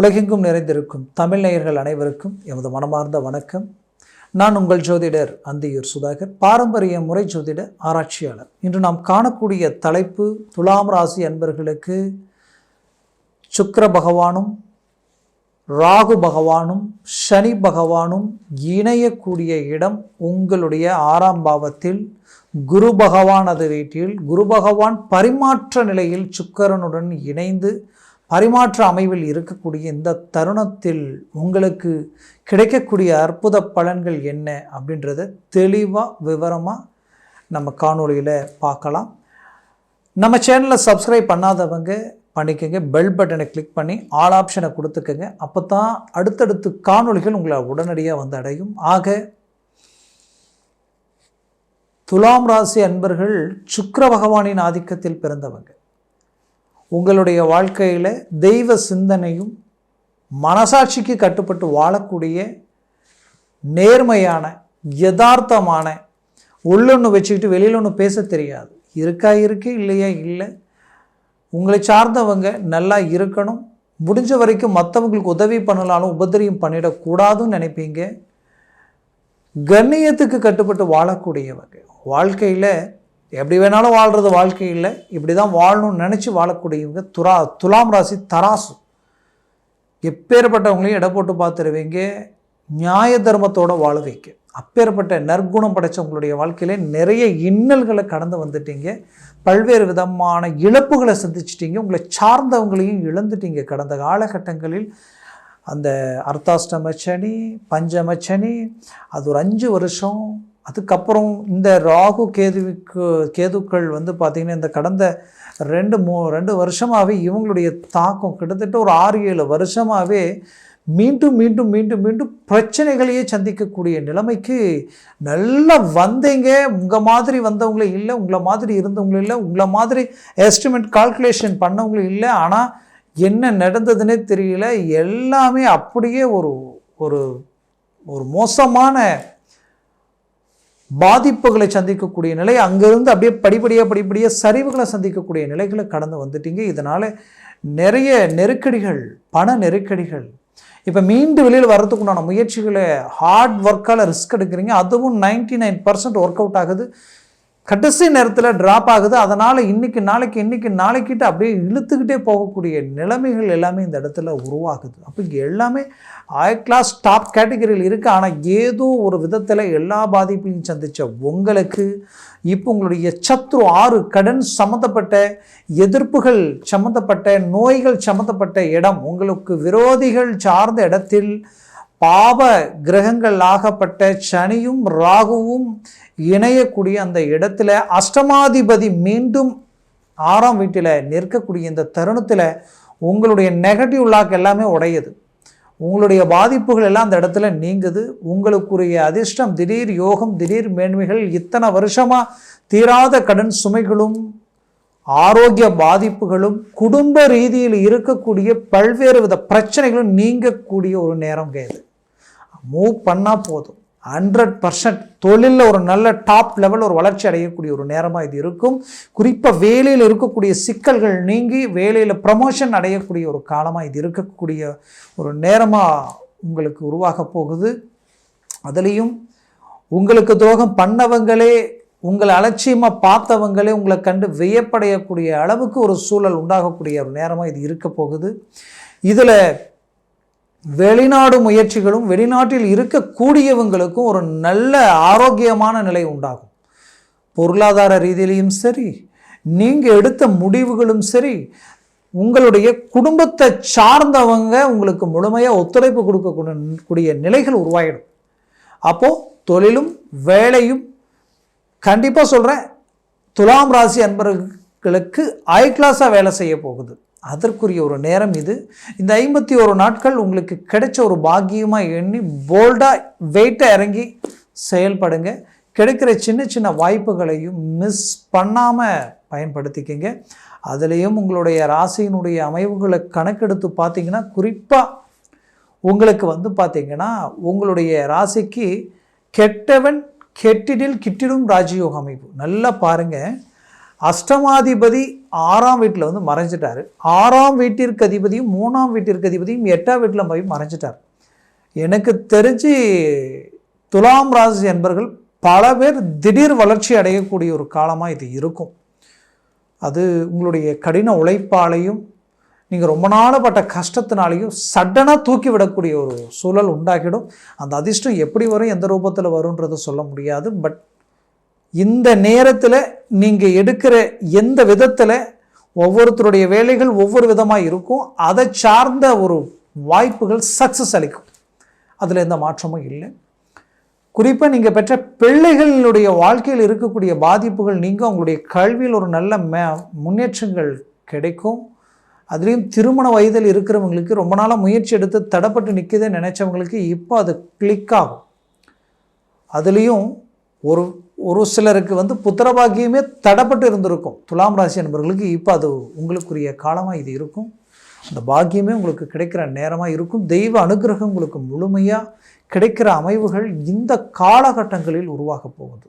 உலகெங்கும் நிறைந்திருக்கும் தமிழ் நேயர்கள் அனைவருக்கும் எமது மனமார்ந்த வணக்கம். நான் உங்கள் ஜோதிடர் அந்தியூர் சுதாகர் பாரம்பரிய முறை ஜோதிட ஆராய்ச்சியாளர். இன்று நாம் காணக்கூடிய தலைப்பு துலாம் ராசி அன்பர்களுக்கு சுக்கர பகவானும் ராகு பகவானும் சனி பகவானும் இணையக்கூடிய இடம் உங்களுடைய ஆறாம் பாவத்தில். குரு பகவான் அது வீட்டில் குரு பகவான் பரிமாற்ற நிலையில் சுக்கரனுடன் இணைந்து பரிமாற்ற அமைவில் இருக்கக்கூடிய இந்த தருணத்தில் உங்களுக்கு கிடைக்கக்கூடிய அற்புத பலன்கள் என்ன அப்படின்றத தெளிவாக விவரமாக நம்ம காணொளியில் பார்க்கலாம். நம்ம சேனலை சப்ஸ்கிரைப் பண்ணாதவங்க பண்ணிக்கோங்க. பெல் பட்டனை கிளிக் பண்ணி ஆல் ஆப்ஷனை கொடுத்துக்கோங்க. அப்போ தான் அடுத்தடுத்து காணொளிகள் உங்களை உடனடியாக வந்து அடையும். ஆக துலாம் ராசி அன்பர்கள் சுக்கர பகவானின் ஆதிக்கத்தில் பிறந்தவங்க. உங்களுடைய வாழ்க்கையில் தெய்வ சிந்தனையும் மனசாட்சிக்கு கட்டுப்பட்டு வாழக்கூடிய நேர்மையான யதார்த்தமான உள்ளொன்று வச்சுக்கிட்டு வெளியில் ஒன்று பேச தெரியாது. இருக்கா இருக்கு இல்லையா இல்லை. உங்களை சார்ந்தவங்க நல்லா இருக்கணும். முடிஞ்ச வரைக்கும் மற்றவங்களுக்கு உதவி பண்ணலாலும் உபதிரியம் பண்ணிடக்கூடாதுன்னு நினைப்பீங்க. கண்ணியத்துக்கு கட்டுப்பட்டு வாழக்கூடியவங்க. வாழ்க்கையில் எப்படி வேணாலும் வாழ்கிறது வாழ்க்கையில் இப்படி தான் வாழணும்னு நினச்சி வாழக்கூடியவங்க துரா துலாம் ராசி தராசு. எப்பேற்பட்டவங்களையும் எடை போட்டு பார்த்துருவீங்க. நியாய தர்மத்தோட வாழ வைக்க அப்பேற்பட்ட நற்குணம் படைச்சவங்களுடைய வாழ்க்கையிலே நிறைய இன்னல்களை கடந்து வந்துட்டீங்க. பல்வேறு விதமான இழப்புகளை சந்திச்சிட்டீங்க. உங்களை சார்ந்தவங்களையும் இழந்துட்டீங்க. கடந்த காலகட்டங்களில் அந்த அர்த்தாஷ்டம சனி பஞ்சம சனி அது ஒரு அஞ்சு வருஷம் அதுக்கப்புறம் இந்த ராகு கேதுவுக்கு கேதுக்கள் வந்து பார்த்திங்கன்னா இந்த கடந்த ரெண்டு மூ ரெண்டு வருஷமாகவே இவங்களுடைய தாக்கம் கிட்டத்தட்ட ஒரு ஆறு ஏழு வருஷமாகவே மீண்டும் மீண்டும் மீண்டும் மீண்டும் பிரச்சனைகளையே சந்திக்கக்கூடிய நிலைமைக்கு நல்லா வந்தீங்க. உங்கள் மாதிரி வந்தவங்களே இல்லை உங்களை மாதிரி இருந்தவங்களும் இல்லை உங்களை மாதிரி எஸ்டிமேட் கால்குலேஷன் பண்ணவங்களும் இல்லை. ஆனால் என்ன நடந்ததுன்னே தெரியல. எல்லாமே அப்படியே ஒரு ஒரு ஒரு மோசமான பாதிப்புகளை சந்திக்கக்கூடிய நிலை அங்கேருந்து அப்படியே படிப்படியாக படிப்படியாக சரிவுகளை சந்திக்கக்கூடிய நிலைகளை கடந்து வந்துட்டீங்க. இதனால் நிறைய நெருக்கடிகள் பண நெருக்கடிகள். இப்போ மீண்டும் வெளியில் வர்றதுக்கு உண்டான முயற்சிகளை ஹார்ட் ஒர்க்கால் ரிஸ்க் எடுக்கிறீங்க. அதுவும் ninety nine percent work out ஆகுது. கடைசி நேரத்தில் ட்ராப் ஆகுது. அதனால் இன்றைக்கி நாளைக்கு இன்றைக்கி நாளைக்கிட்ட அப்படியே இழுத்துக்கிட்டே போகக்கூடிய நிலைமைகள் எல்லாமே இந்த இடத்துல உருவாகுது. அப்போ இங்கே எல்லாமே ஹை கிளாஸ் டாப் கேட்டகரியில் இருக்குது ஆனால் ஏதோ ஒரு விதத்தில் எல்லா பாதிப்பையும் சந்தித்த உங்களுக்கு இப்போ உங்களுடைய சத்ரு ஆறு கடன் சம்மந்தப்பட்ட எதிர்ப்புகள் சம்மந்தப்பட்ட நோய்கள் சம்மந்தப்பட்ட இடம் உங்களுக்கு விரோதிகள் சார்ந்த இடத்தில் பாவ கிரகங்கள் ஆகப்பட்ட சனியும் ராகுவும் இணையக்கூடிய அந்த இடத்துல அஷ்டமாதிபதி மீண்டும் ஆறாம் வீட்டில் நிற்கக்கூடிய இந்த தருணத்தில் உங்களுடைய நெகட்டிவ் லாக் எல்லாமே உடையுது. உங்களுடைய பாதிப்புகள் எல்லாம் அந்த இடத்துல நீங்குது. உங்களுக்குரிய அதிர்ஷ்டம் திடீர் யோகம் திடீர் மேன்மைகள் இத்தனை வருஷமாக தீராத கடன் சுமைகளும் ஆரோக்கிய பாதிப்புகளும் குடும்ப ரீதியில் இருக்கக்கூடிய பல்வேறு வித பிரச்சனைகளும் நீங்கக்கூடிய ஒரு நேரம் கேது மூவ் பண்ணால் போதும். ஹண்ட்ரட் பர்சன்ட் தொழிலில் ஒரு நல்ல டாப் லெவல் ஒரு வளர்ச்சி அடையக்கூடிய ஒரு நேரமாக இது இருக்கும். குறிப்பாக வேலையில் இருக்கக்கூடிய சிக்கல்கள் நீங்கி வேலையில் ப்ரமோஷன் அடையக்கூடிய ஒரு காலமாக இது இருக்கக்கூடிய ஒரு நேரமாக உங்களுக்கு உருவாக போகுது. அதுலேயும் உங்களுக்கு துரோகம் பண்ணவங்களே உங்களை அலட்சியமாக பார்த்தவங்களே உங்களை கண்டு வியப்படையக்கூடிய அளவுக்கு ஒரு சூழல் உண்டாகக்கூடிய ஒரு நேரமாக இது இருக்க போகுது. இதில் வெளிநாடு முயற்சிகளும் வெளிநாட்டில் இருக்கக்கூடியவங்களுக்கும் ஒரு நல்ல ஆரோக்கியமான நிலை உண்டாகும். பொருளாதார ரீதியிலையும் சரி நீங்கள் எடுத்த முடிவுகளும் சரி உங்களுடைய குடும்பத்தை சார்ந்தவங்க உங்களுக்கு முழுமையாக ஒத்துழைப்பு கொடுக்கக்கூடிய நிலைகள் உருவாகிடும் அப்போது தொழிலும் வேலையும் கண்டிப்பாக சொல்கிறேன் துலாம் ராசி அன்பர்களுக்கு ஐ கிளாஸாக வேலை செய்ய போகுது. அதற்குரிய ஒரு நேரம் இது. இந்த ஐம்பத்தி ஒரு நாட்கள் உங்களுக்கு கிடைச்ச ஒரு பாக்கியமாக எண்ணி போல்டாக வெயிட்டாக இறங்கி செயல்படுங்க. கிடைக்கிற சின்ன சின்ன வாய்ப்புகளையும் மிஸ் பண்ணாமல் பயன்படுத்திக்கங்க. அதுலேயும் உங்களுடைய ராசியினுடைய அமைவுகளை கணக்கெடுத்து பார்த்திங்கன்னா குறிப்பாக உங்களுக்கு வந்து பார்த்திங்கன்னா உங்களுடைய ராசிக்கு கெட்டவன் கெட்டிடில் கிட்டிடும் ராஜயோக அமைப்பு நல்லா பாருங்கள் அஷ்டமாதிபதி ஆறாம் வீட்டில் வந்து மறைஞ்சிட்டார். ஆறாம் வீட்டிற்கு அதிபதியும் மூணாம் வீட்டிற்கு அதிபதியும் எட்டாம் வீட்டில் போய் மறைஞ்சிட்டார். எனக்கு தெரிஞ்சு துலாம் ராசி என்பர்கள் பல பேர் திடீர் வளர்ச்சி அடையக்கூடிய ஒரு காலமாக இது இருக்கும். அது உங்களுடைய கடின உழைப்பாலையும் நீங்கள் ரொம்ப நாளப்பட்ட கஷ்டத்தினாலையும் சடனாக தூக்கி விடக்கூடிய ஒரு சூழல் உண்டாக்கிடும். அந்த அதிர்ஷ்டம் எப்படி வரும் எந்த ரூபத்தில் வரும்ன்றதை சொல்ல முடியாது. பட் இந்த நேரத்தில் நீங்கள் எடுக்கிற எந்த விதத்தில் ஒவ்வொருத்தருடைய வேலைகள் ஒவ்வொரு விதமாக இருக்கும் அதை சார்ந்த ஒரு வாய்ப்புகள் சக்ஸஸ் அளிக்கும். அதில் எந்த மாற்றமும் இல்லை. குறிப்பாக நீங்கள் பெற்ற பிள்ளைகளினுடைய வாழ்க்கையில் இருக்கக்கூடிய பாதிப்புகள் நீங்கள் உங்களுடைய கல்வியில் ஒரு நல்ல மே முன்னேற்றங்கள் கிடைக்கும். அதுலேயும் திருமண வயதில் இருக்கிறவங்களுக்கு ரொம்ப நாளாக முயற்சி எடுத்து தடப்பட்டு நிற்குதே நினச்சவங்களுக்கு இப்போ அது கிளிக் ஆகும். அதுலேயும் ஒரு ஒரு சிலருக்கு வந்து புத்திரபாக்கியமே தடப்பட்டு இருந்திருக்கும். துலாம் ராசி என்பவர்களுக்கு இப்போ அது உங்களுக்குரிய காலமாக இது இருக்கும். அந்த பாக்கியமே உங்களுக்கு கிடைக்கிற நேரமாக இருக்கும். தெய்வ அனுகிரகம் உங்களுக்கு முழுமையாக கிடைக்கிற அமைவுகள் இந்த காலகட்டங்களில் உருவாக போகுது.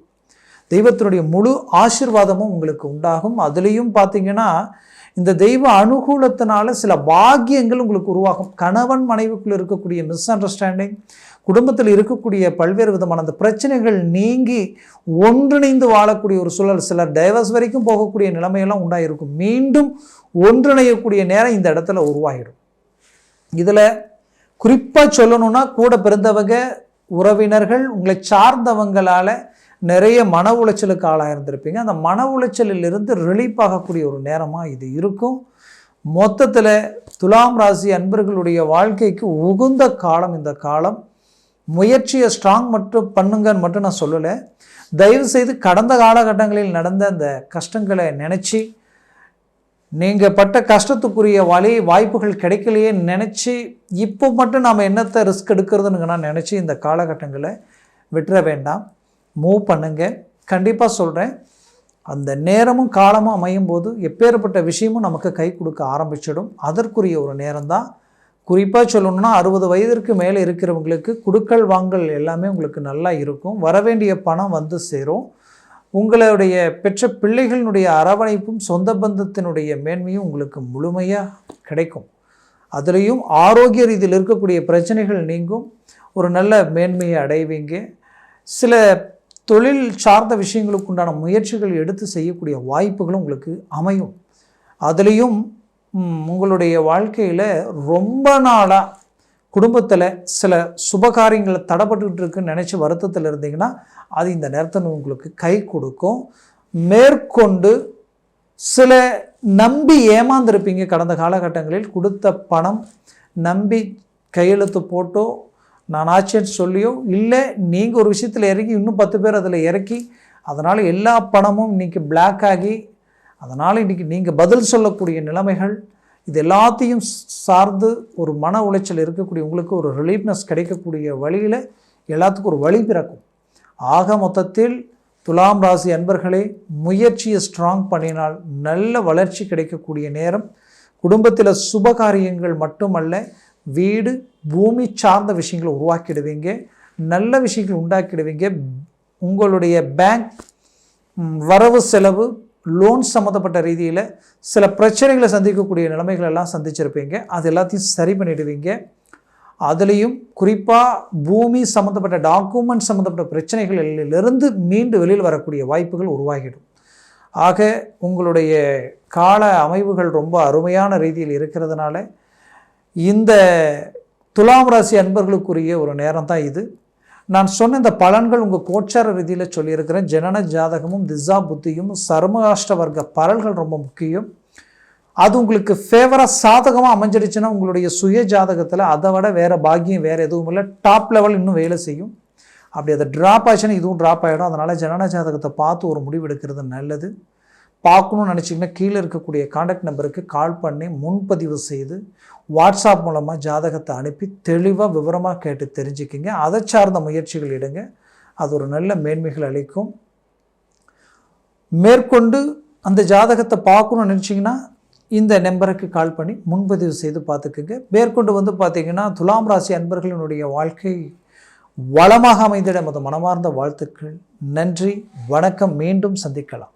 தெய்வத்தினுடைய முழு ஆசிர்வாதமும் உங்களுக்கு உண்டாகும். அதுலேயும் பார்த்தீங்கன்னா இந்த தெய்வ அனுகூலத்தினால சில பாக்கியங்கள் உங்களுக்கு உருவாகும். கணவன் மனைவிக்குள் இருக்கக்கூடிய மிஸ் அண்டர்ஸ்டாண்டிங் குடும்பத்தில் இருக்கக்கூடிய பல்வேறு விதமான அந்த பிரச்சனைகள் நீங்கி ஒன்றிணைந்து வாழக்கூடிய ஒரு சூழல் சிலர் டைவர்ஸ் வரைக்கும் போகக்கூடிய நிலைமையெல்லாம் உண்டாயிருக்கும். மீண்டும் ஒன்றிணையக்கூடிய நேரம் இந்த இடத்துல உருவாகிடும். இதில் குறிப்பாக சொல்லணும்னா கூட பிறந்தவங்க உறவினர்கள் உங்களை சார்ந்தவங்களால் நிறைய மன உளைச்சலுக்கு ஆளாக இருந்திருப்பீங்க அந்த மன உளைச்சலிலிருந்து ரிலீஃப் ஆகக்கூடிய ஒரு நேரமாக இது இருக்கும். மொத்தத்தில் துலாம் ராசி அன்பர்களுடைய வாழ்க்கைக்கு உகுந்த காலம் இந்த காலம். முயற்சியை ஸ்ட்ராங் மட்டும் பண்ணுங்கன்னு மட்டும் நான் சொல்லலை. தயவு செய்து கடந்த காலகட்டங்களில் நடந்த அந்த கஷ்டங்களை நினச்சி நீங்கள் பட்ட கஷ்டத்துக்குரிய வழி வாய்ப்புகள் கிடைக்கலையே நினச்சி இப்போ மட்டும் நாம் என்னத்தை ரிஸ்க் எடுக்கிறதுன்னு நான் நினச்சி இந்த காலகட்டங்களை விட்டுற வேண்டாம். மூவ் பண்ணுங்க. கண்டிப்பாக சொல்கிறேன் அந்த நேரமும் காலமும் அமையும் போது எப்பேற்பட்ட விஷயமும் நமக்கு கை கொடுக்க ஆரம்பிச்சிடும். அதற்குரிய ஒரு நேரம்தான். குறிப்பாக சொல்லணும்னா அறுபது வயதிற்கு மேலே இருக்கிறவங்களுக்கு குடுக்கல் வாங்கல் எல்லாமே உங்களுக்கு நல்லா இருக்கும். வரவேண்டிய பணம் வந்து சேரும். உங்களுடைய பெற்ற பிள்ளைகளினுடைய அரவணைப்பும் சொந்த பந்தத்தினுடைய மேன்மையும் உங்களுக்கு முழுமையாக கிடைக்கும். அதுலேயும் ஆரோக்கிய ரீதியில் இருக்கக்கூடிய பிரச்சனைகள் நீங்கும். ஒரு நல்ல மேன்மையை அடைவீங்க. சில தொழில் சார்ந்த விஷயங்களுக்கு உண்டான முயற்சிகள் எடுத்து செய்யக்கூடிய வாய்ப்புகளும் உங்களுக்கு அமையும். அதுலேயும் உங்களுடைய வாழ்க்கையில் ரொம்ப நாளாக குடும்பத்தில் சில சுபகாரியங்களை தடைப்பட்டுக்கிட்டு இருக்குன்னு நினச்சி வருத்தத்தில் இருந்தீங்கன்னா அது இந்த நேரத்தில் உங்களுக்கு கை கொடுக்கும். மேற்கொண்டு சில நம்பி ஏமாந்திருப்பீங்க. கடந்த காலகட்டங்களில் கொடுத்த பணம் நம்பி கையெழுத்து போட்டோ நான் ஆச்சேன்னு சொல்லியோ இல்லை நீங்கள் ஒரு விஷயத்தில் இறங்கி இன்னும் பத்து பேர் அதில் இறக்கி அதனால் எல்லா பணமும் இன்றைக்கி பிளாக் ஆகி அதனால் இன்றைக்கி நீங்கள் பதில் சொல்லக்கூடிய நிலைமைகள் இது எல்லாத்தையும் சார்ந்து ஒரு மன உளைச்சல் இருக்கக்கூடிய உங்களுக்கு ஒரு ரிலீஃப்னஸ் கிடைக்கக்கூடிய வழியில் எல்லாத்துக்கும் ஒரு வழி பிறக்கும். ஆக மொத்தத்தில் துலாம் ராசி அன்பர்களே முயற்சியை ஸ்ட்ராங் பண்ணினால் நல்ல வளர்ச்சி கிடைக்கக்கூடிய நேரம். குடும்பத்தில் சுபகாரியங்கள் மட்டுமல்ல வீடு பூமி சார்ந்த விஷயங்களை உருவாக்கிடுவீங்க நல்ல விஷயங்கள் உண்டாக்கிடுவீங்க. உங்களுடைய பேங்க் வரவு செலவு லோன் சம்மந்தப்பட்ட ரீதியில் சில பிரச்சனைகளை சந்திக்கக்கூடிய நிலைமைகள் எல்லாம் சந்திச்சிருப்பீங்க. அது எல்லாத்தையும் சரி பண்ணிடுவீங்க. அதுலேயும் குறிப்பாக பூமி சம்மந்தப்பட்ட டாக்குமெண்ட் சம்மந்தப்பட்ட பிரச்சனைகளிலிருந்து மீண்டு வெளியில் வரக்கூடிய வாய்ப்புகள் உருவாகிடும். ஆக உங்களுடைய கால அமைவுகள் ரொம்ப அருமையான ரீதியில் இருக்கிறதுனால இந்த துலாம் ராசி அன்பர்களுக்குரிய ஒரு நேரம் தான் இது. நான் சொன்ன இந்த பலன்கள் உங்கள் கோச்சார ரீதியில் சொல்லியிருக்கிறேன். ஜனன ஜாதகமும் திசா புத்தியும் சர்மகாஷ்ட வர்க்க பலன்கள் ரொம்ப முக்கியம். அது உங்களுக்கு ஃபேவராக சாதகமாக அமைஞ்சிடுச்சுன்னா உங்களுடைய சுய ஜாதகத்தில் அதை விட வேறு பாக்கியம் வேறு எதுவும் இல்லை. டாப் லெவல் இன்னும் வேலை செய்யும். அப்படி அதை ட்ராப் ஆச்சுன்னா இதுவும் ட்ராப் ஆகிடும் அதனால் ஜனன ஜாதகத்தை பார்த்து ஒரு முடிவு எடுக்கிறது நல்லது. பார்க்கணும்னு நினச்சிங்கன்னா கீழே இருக்கக்கூடிய காண்டாக்ட் நம்பருக்கு கால் பண்ணி முன்பதிவு செய்து வாட்ஸ்அப் மூலமாக ஜாதகத்தை அனுப்பி தெளிவாக விவரமாக கேட்டு தெரிஞ்சுக்கிங்க. அதை சார்ந்த முயற்சிகள் எடுங்க. அது ஒரு நல்ல மேன்மைகள் அளிக்கும். மேற்கொண்டு அந்த ஜாதகத்தை பார்க்கணும்னு நினச்சிங்கன்னா இந்த நம்பருக்கு கால் பண்ணி முன்பதிவு செய்து பார்த்துக்குங்க. மேற்கொண்டு வந்து பார்த்திங்கன்னா துலாம் ராசி அன்பர்களினுடைய வாழ்க்கை வளமாக அமைந்திட மது மனமார்ந்த வாழ்த்துக்கள். நன்றி. வணக்கம். மீண்டும் சந்திக்கலாம்.